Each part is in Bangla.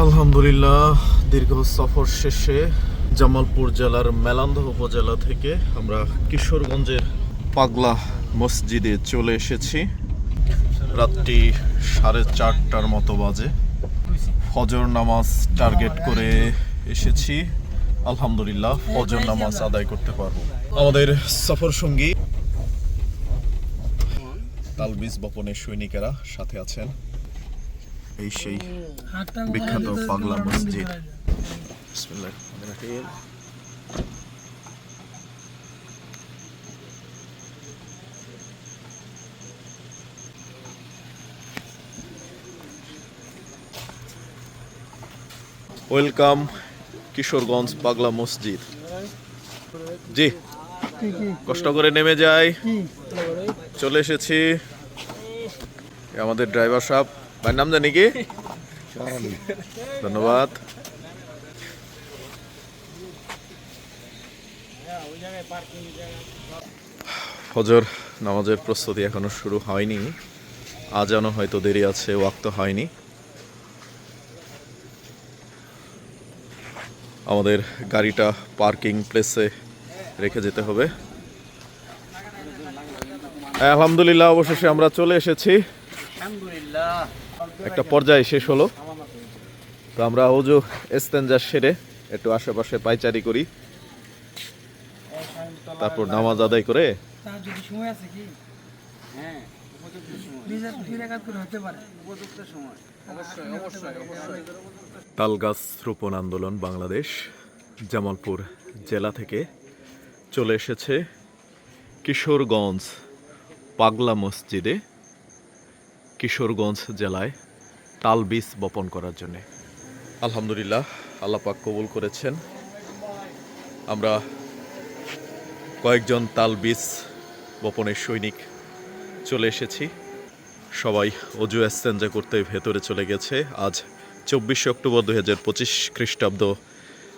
আলহামদুলিল্লাহ, দীর্ঘ সফর শেষে জামালপুর জেলার মেলান্দহ উপজেলা থেকে আমরা কিশোরগঞ্জের পাগলা মসজিদে চলে এসেছি। রাত্রি সাড়ে চারটার মতো বাজে। ফজর নামাজ টার্গেট করে এসেছি। আলহামদুলিল্লাহ, ফজর নামাজ আদায় করতে পারব। আমাদের সফর সঙ্গী তালবিজ বপনের সৈনিকেরা সাথে আছেন। এই সেই বিখ্যাত পাগলা মসজিদ। ওয়েলকাম কিশোরগঞ্জ পাগলা মসজিদ। জি কষ্ট করে নেমে যাই। চলে এসেছি। আমাদের ড্রাইভার সাহেব। ভাইয়ের নাম জানি কি? ধন্যবাদ। ফজর নামাজের প্রস্তুতি এখনও শুরু হয়নি। আজানো হয়তো দেরি আছে, ওয়াক্ত হয়নি। আমাদের গাড়িটা পার্কিং প্লেসে রেখে যেতে হবে। আলহামদুলিল্লাহ, অবশেষে আমরা চলে এসেছি। একটা পর্যায়ে শেষ হলো। তো আমরা ওজু এস্তেঞ্জা সেরে একটু আশেপাশে পাইচারি করি। তারপর নামাজ আদায় করে। তার যদি সময় আছে কি? হ্যাঁ তালগাছ রোপণ আন্দোলন বাংলাদেশ জামালপুর জেলা থেকে চলে এসেছে কিশোরগঞ্জ পাগলা মসজিদে। কিশোরগঞ্জ জেলায় তাল বীজ বপন করার জন্য। আলহামদুলিল্লাহ, আল্লাহ পাক কবুল করেছেন। আমরা কয়েকজন তাল বীজ বপনের সৈনিক চলে এসেছি। সবাই অজু এস্তেঞ্জা করতে ভেতরে চলে গেছে। আজ চব্বিশে অক্টোবর দু হাজার পঁচিশ খ্রিস্টাব্দ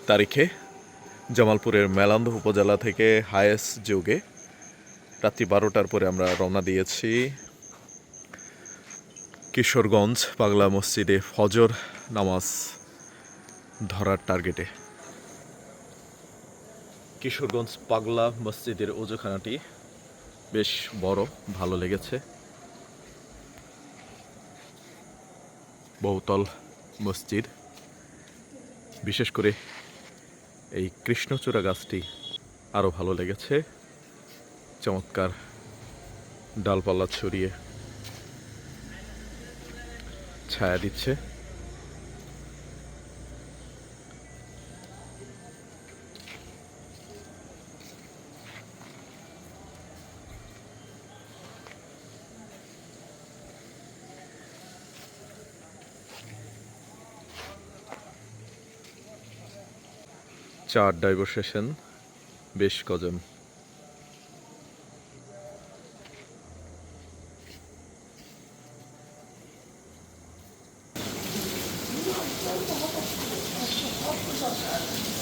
তারিখে জামালপুরের মেলান্দ উপজেলা থেকে হায়েস যুগে রাত্রি বারোটার পরে আমরা রওনা দিয়েছি। কিশোরগঞ্জ পাগলা মসজিদে ফজর নামাজ ধরার টার্গেটে। কিশোরগঞ্জ পাগলা মসজিদের ওজুখানাটি বেশ বড়, ভালো লেগেছে। বহুতল মসজিদ। বিশেষ করে এই কৃষ্ণচূড়া গাছটি আরও ভালো লেগেছে। চমৎকার ডালপালা ছড়িয়ে ছায়া দিচ্ছে। চার ডাইভার সেশন বেশ কজন? そうそう。